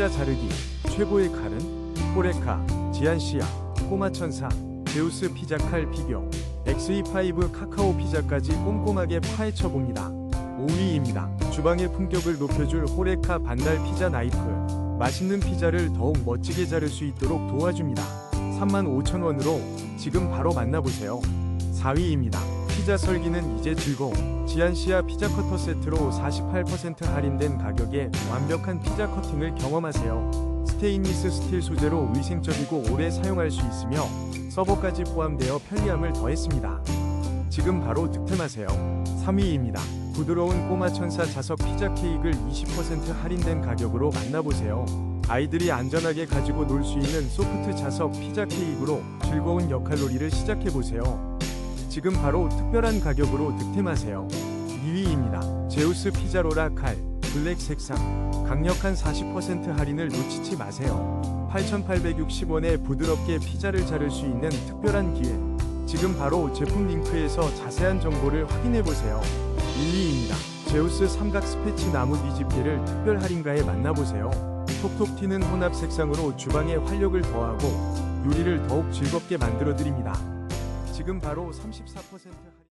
피자 자르기 최고의 칼은 호레카, 지안시아, 꼬마천사, 제우스 피자 칼 비교, XE5 카카오 피자까지 꼼꼼하게 파헤쳐 봅니다. 5위입니다. 주방의 품격을 높여줄 호레카 반달 피자 나이프. 맛있는 피자를 더욱 멋지게 자를 수 있도록 도와줍니다. 35,000원으로 지금 바로 만나보세요. 4위입니다. 피자 설기는 이제 즐거움. 지안시아 피자 커터 세트로 48% 할인된 가격에 완벽한 피자 커팅을 경험하세요. 스테인리스 스틸 소재로 위생적이고 오래 사용할 수 있으며 서버까지 포함되어 편리함을 더했습니다. 지금 바로 득템하세요. 3위입니다. 부드러운 꼬마 천사 자석 피자 케이크를 20% 할인된 가격으로 만나보세요. 아이들이 안전하게 가지고 놀 수 있는 소프트 자석 피자 케이크로 즐거운 역할놀이를 시작해보세요. 지금 바로 특별한 가격으로 득템하세요. 2위입니다. 제우스 피자로라 칼 블랙 색상 강력한 40% 할인을 놓치지 마세요. 8,860원에 부드럽게 피자를 자를 수 있는 특별한 기회. 지금 바로 제품 링크에서 자세한 정보를 확인해 보세요. 1위입니다. 제우스 삼각 스패치 나무 뒤집개를 특별 할인가에 만나보세요. 톡톡 튀는 혼합 색상으로 주방에 활력을 더하고 요리를 더욱 즐겁게 만들어 드립니다. 지금 바로 34%